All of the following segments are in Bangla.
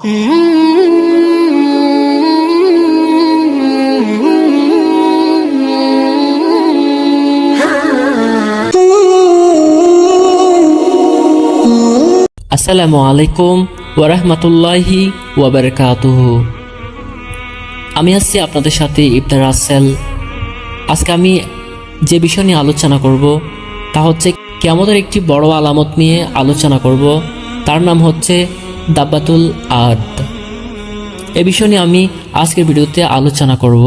আসসালামু আলাইকুম ওরহমতুল্লাহি ওয়াবারকাতুহু। আমি আসছি আপনাদের সাথে ইফতার আসেল আজকে আমি যে বিষয় নিয়ে আলোচনা করব, তা হচ্ছে কেমতের একটি বড় আলামত নিয়ে আলোচনা করব। তার নাম হচ্ছে দাব্বাতুল আদ। এ বিষয় নিয়ে আমি আজকের ভিডিওতে আলোচনা করব।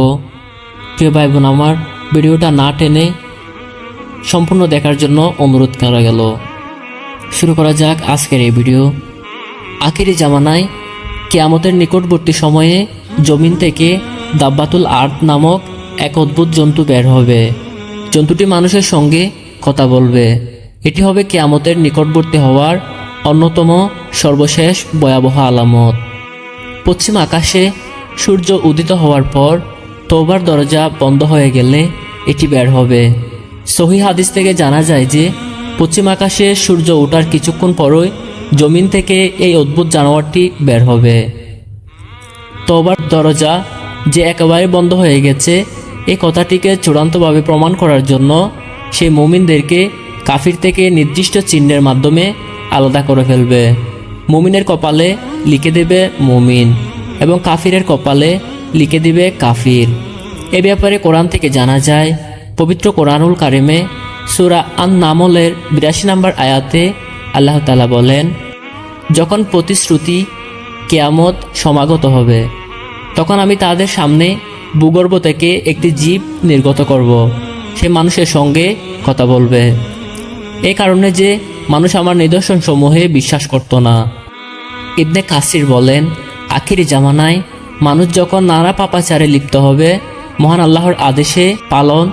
প্রিয় ভাই বোন আমার ভিডিওটা না টেনে সম্পূর্ণ দেখার জন্য অনুরোধ করা গেল। শুরু করা যাক আজকের এই ভিডিও। আখেরি জামানায় কেয়ামতের নিকটবর্তী সময়ে জমিন থেকে দাব্বাতুল আর্ট নামক এক অদ্ভুত জন্তু বের হবে। জন্তুটি মানুষের সঙ্গে কথা বলবে। এটি হবে কেয়ামতের নিকটবর্তী হওয়ার অন্যতম সর্বশেষ ভয়াবহ আলামত। পশ্চিম আকাশে সূর্য উদিত হওয়ার পর তোবার দরজা বন্ধ হয়ে গেলে এটি বের হবে। সহি হাদিস থেকে জানা যায় যে, পশ্চিম আকাশে সূর্য ওঠার কিছুক্ষণ পরই জমিন থেকে এই অদ্ভুত জানোয়ারটি বের হবে। তোবার দরজা যে একেবারে বন্ধ হয়ে গেছে এই কথাটিকে চূড়ান্তভাবে প্রমাণ করার জন্য সেই মুমিনদেরকে কাফির থেকে নির্দিষ্ট চিহ্নের মাধ্যমে আলাদা করে ফেলবে। মুমিনের কপালে লিখে দেবে মুমিন এবং কাফিরের কপালে লিখে দিবে কাফির। এ ব্যাপারে কোরআন থেকে জানা যায়, পবিত্র কোরআনুল কারিমে সুরা আন নামলের বিরাশি নম্বর আয়াতে আল্লাহ তালা বলেন, যখন প্রতিশ্রুতি কেয়ামত সমাগত হবে, তখন আমি তাদের সামনে ভূগর্ভ থেকে একটি জীব নির্গত করব। সে মানুষের সঙ্গে কথা বলবে। এই কারণে যে মানুষ আমার নিদর্শন সমূহে বিশ্বাস করত না। ইবনে কাসির বলেন, আখিরি জামানায় মানুষ যখন নানা পাপাচারে লিপ্ত হবে, মহান আল্লাহর আদেশে পালন,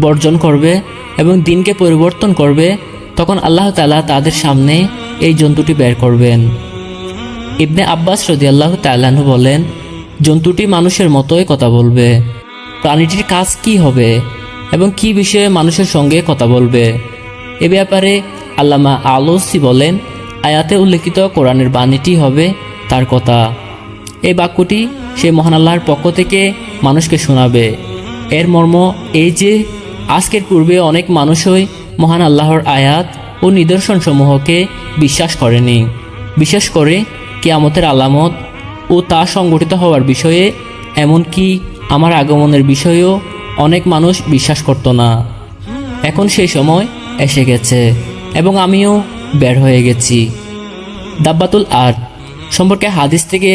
বর্জন করবে এবং দিনকে পরিবর্তন করবে, তখন আল্লাহ তালা তাদের সামনে এই জন্তুটি বের করবেন। ইবনে আব্বাস রদি আল্লাহ তাল্লাহ্ন বলেন, জন্তুটি মানুষের মতোই কথা বলবে। প্রাণীটির কাজ কি হবে এবং কি বিষয়ে মানুষের সঙ্গে কথা বলবে? এ ব্যাপারে আল্লামা আলোসি বলেন, আয়াতে উল্লেখিত কোরআনের বাণীটি হবে তার কথা। এই বাক্যটি সে মহান আল্লাহর পক্ষ থেকে মানুষকে শোনাবে। এর মর্ম এই যে, আজকের পূর্বে অনেক মানুষই মহান আল্লাহর আয়াত ও নিদর্শনসমূহকে বিশ্বাস করেনি। বিশেষ করে কেয়ামতের আলামত ও তা সংগঠিত হওয়ার বিষয়ে, এমনকি আমার আগমনের বিষয়েও অনেক মানুষ বিশ্বাস করত না। এখন সেই সময় এসে গেছে। এবং আমিও বের হয়ে গেছি। দাব্বাতুল আর্ট সম্পর্কে হাদিস থেকে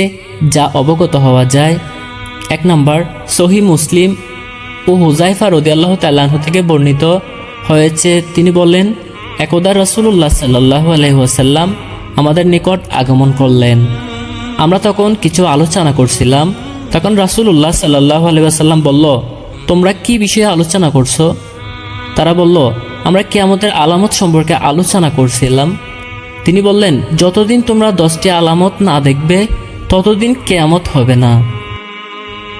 যা অবগত হওয়া যায়, এক নম্বর, সহি মুসলিম ও হুজাইফা রদি আল্লাহ তাল্লাহ থেকে বর্ণিত হয়েছে। তিনি বলেন একদা রসুল্লাহ সাল্লাহ আলহিহাসাল্লাম আমাদের নিকট আগমন করলেন। আমরা তখন কিছু আলোচনা করছিলাম। তখন রাসুল্লাহ সাল্লাহ আলহিহাসাল্লাম বলল, তোমরা কি বিষয়ে আলোচনা করছ? তারা বলল আমরা কেয়ামতের আলামত সম্পর্কে আলোচনা করছিলাম। তিনি বললেন, যতদিন তোমরা দশটি আলামত না দেখবে, ততদিন কেয়ামত হবে না।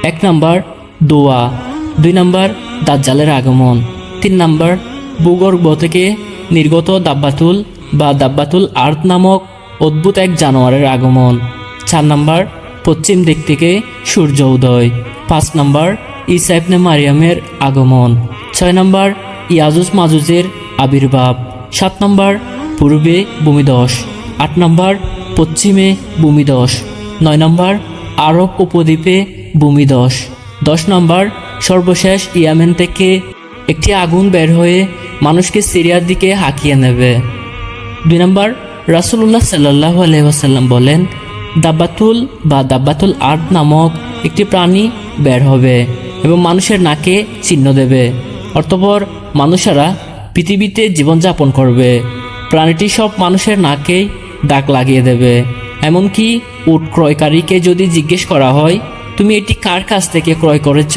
এক নাম্বার, দোয়া। দুই নাম্বার, দাজ্জালের আগমন। তিন নাম্বার, ভূগর্ভ থেকে নির্গত দাব্বাতুল বা দাব্বাতুল আর্থ নামক অদ্ভুত এক জানোয়ারের আগমন। চার নাম্বার, পশ্চিম দিক থেকে সূর্য উদয়। পাঁচ নাম্বার ইসাইবনে মারিয়ামের আগমন। ছয় নাম্বার ইয়াজুজ মাজুজের আবির্ভাব। সাত নম্বর, পূর্বে ভূমিদশ আট নম্বর, পশ্চিমে ভূমিদশ নয় নম্বর, আরব উপদ্বীপে ভূমিদশ দশ। নম্বর, সর্বশেষ ইয়ামেন থেকে একটি আগুন বের হয়ে মানুষকে সিরিয়ার দিকে হাঁকিয়ে নেবে। দুই নম্বর রাসুল্লাহ সাল্লাহ আলহাম বলেন, দাব্বাতুল বা দাব্বাতুল আর্ট নামক একটি প্রাণী বের হবে এবং মানুষের নাকে চিহ্ন দেবে। অর্থপর মানুষেরা পৃথিবীতে জীবনযাপন করবে। প্রাণীটি সব মানুষের নাকেই দাগ লাগিয়ে দেবে। এমনকি উট ক্রয়কারীকে যদি জিজ্ঞেস করা হয়, তুমি এটি কার কাছ থেকে ক্রয় করেছ?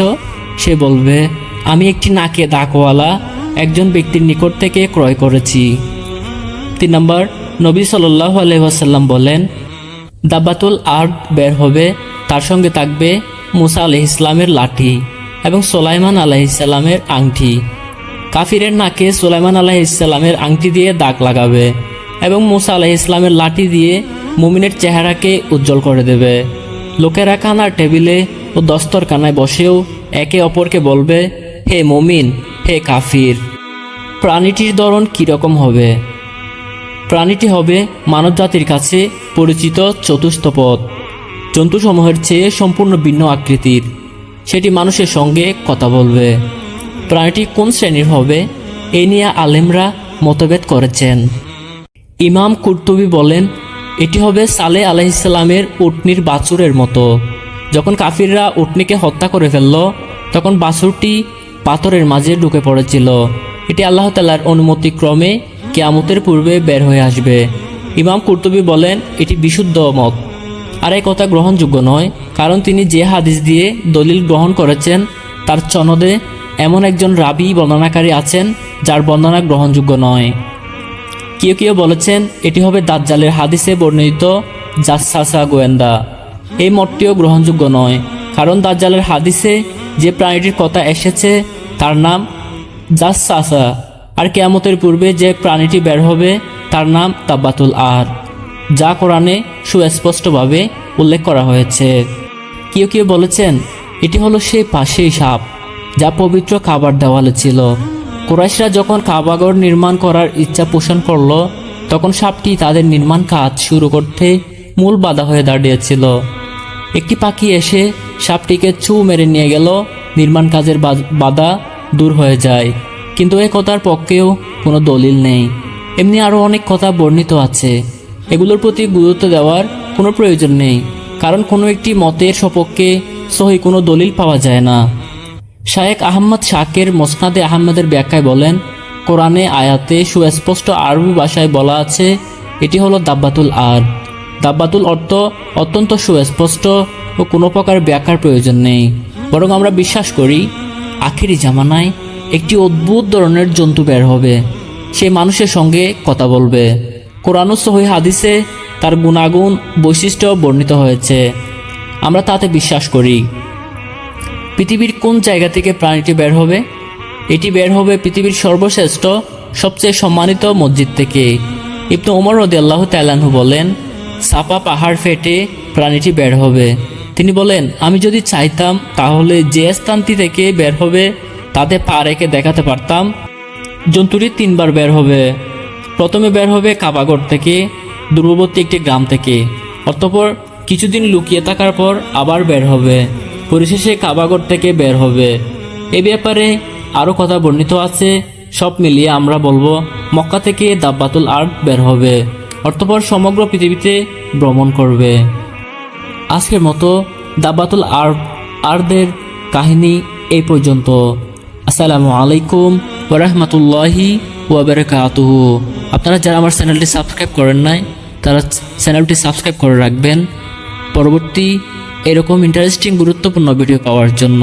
সে বলবে, আমি একটি নাকে দাগওয়ালা একজন ব্যক্তির নিকট থেকে ক্রয় করেছি। তিন নম্বর, নবী সাল্লাহ আলহাসাল্লাম বলেন দাব্বাতুল আর্ট বের হবে, তার সঙ্গে থাকবে মুসা আলহ ইসলামের লাঠি। এবং সোলাইমান আলাহ ইসলামের আংটি। কাফিরের নাকে সোলাইমান আলাহ ইসলামের আংটি দিয়ে দাগ লাগাবে এবং মুসা আলাহ ইসলামের লাঠি দিয়ে মুমিনের চেহারাকে উজ্জ্বল করে দেবে। লোকেরা কানার টেবিলে ও দস্তরখানায় বসেও একে অপরকে বলবে, হে মমিন, হে কাফির, প্রাণীটির ধরন কীরকম হবে? প্রাণীটি হবে মানবজাতির কাছে পরিচিত চতুষ্পদ জন্তুসমূহের চেয়ে সম্পূর্ণ ভিন্ন আকৃতির। সেটি মানুষের সঙ্গে কথা বলবে। প্রাণীটি কোন শ্রেণির হবে এই নিয়ে আলেমরা মতভেদ করেছেন। ইমাম কুর্তুবি বলেন, এটি হবে সালে আলাইসাল্লামের উটনির বাছুরের মতো। যখন কাফিররা উটনিকে হত্যা করে ফেলল, তখন বাছুরটি পাথরের মাঝে ঢুকে পড়েছিল। এটি আল্লাহ তালার অনুমতি ক্রমে কেয়ামতের পূর্বে বের হয়ে আসবে। ইমাম কুর্তুবি বলেন, এটি বিশুদ্ধ মত। আর এই কথা গ্রহণযোগ্য নয়, কারণ তিনি যে হাদিস দিয়ে দলিল গ্রহণ করেছেন, তার চনদে এমন একজন রাবি বর্ণনাকারী আছেন, যার বর্ণনা গ্রহণযোগ্য নয়। কেউ কেউ বলেছেন, এটি হবে দাজ্জালের হাদিসে বর্ণিত জাসাসা গোয়েন্দা। এই মতটিও গ্রহণযোগ্য নয়, কারণ দাজ্জালের হাদিসে যে প্রাণীটির কথা এসেছে, তার নাম জাসাসা আর কেয়ামতের পূর্বে যে প্রাণীটি বের হবে, তার নাম তাব্বাতুল আর যা কোরআনে সুস্পষ্টভাবে উল্লেখ করা হয়েছে। কেউ কেউ বলেছেন, এটি হলো সেই পাশেই সাপ যা পবিত্র কাবার দেওয়ালে ছিল। কুরাইশরা যখন কাবাগর নির্মাণ করার ইচ্ছা পোষণ করল, তখন সাপটি তাদের নির্মাণ কাজ শুরু করতে মূল বাধা হয়ে দাঁড়িয়েছিল। একটি পাখি এসে সাপটিকে চু মেরে নিয়ে গেল, নির্মাণ কাজের বাধা দূর হয়ে যায়। কিন্তু এ কথার পক্ষেও কোনো দলিল নেই। এমনি আরও অনেক কথা বর্ণিত আছে। এগুলোর প্রতি গুরুত্ব দেওয়ার কোনো প্রয়োজন নেই, কারণ কোনো একটি মতের সপক্ষে সহি কোনো দলিল পাওয়া যায় না। শায়েক আহম্মদ শাকের মোসনাদে আহমেদের ব্যাখ্যায় বলেন, কোরআনে আয়াতে সুস্পষ্ট আরবি ভাষায় বলা আছে, এটি হলো দাব্বাতুল আর দাব্বাতুল অর্থ অত্যন্ত সুস্পষ্ট ও কোনো প্রকার ব্যাখ্যার প্রয়োজন নেই। বরং আমরা বিশ্বাস করি, আখেরি জামানায় একটি অদ্ভুত ধরনের জন্তু বের হবে, সে মানুষের সঙ্গে কথা বলবে। কোরআন সহি হাদিসে তার গুণাগুণ, বৈশিষ্ট্য বর্ণিত হয়েছে। আমরা তাতে বিশ্বাস করি। পৃথিবীর কোন জায়গা থেকে প্রাণীটি বের হবে? এটি বের হবে পৃথিবীর সর্বশ্রেষ্ঠ, সবচেয়ে সম্মানিত মসজিদ থেকে। ইবনু ওমর আল্লাহ তালাহু বলেন, সাপা পাহাড় ফেটে প্রাণীটি বের হবে। তিনি বলেন, আমি যদি চাইতাম, তাহলে যে স্থানটি থেকে বের হবে, তাতে পা রেখে দেখাতে পারতাম। জন্তুটি তিনবার বের হবে। প্রথমে বের হবে কাবাগড় থেকে, দূরবর্তী একটি গ্রাম থেকে। অতঃপর কিছুদিন লুকিয়ে থাকার পর আবার বের হবে। পরিশেষে কাবাগড় থেকে বের হবে। এ ব্যাপারে আরও কথা বর্ণিত আছে। সব মিলিয়ে আমরা বলব, মক্কা থেকে দাব্বাতুল আর্ট বের হবে। অর্থপর সমগ্র পৃথিবীতে ভ্রমণ করবে। আজকের মতো দাব্বাতুল আর্ট আরদের কাহিনী এই পর্যন্ত। আসসালামু আলাইকুম ওরহমতুল্লাহি ওয়াবারাকাতুহু আপনারা যারা আমার চ্যানেলটি সাবস্ক্রাইব করেন নাই তারা চ্যানেলটি সাবস্ক্রাইব করে রাখবেন পরবর্তী এরকম ইন্টারেস্টিং গুরুত্বপূর্ণ ভিডিও পাওয়ার জন্য.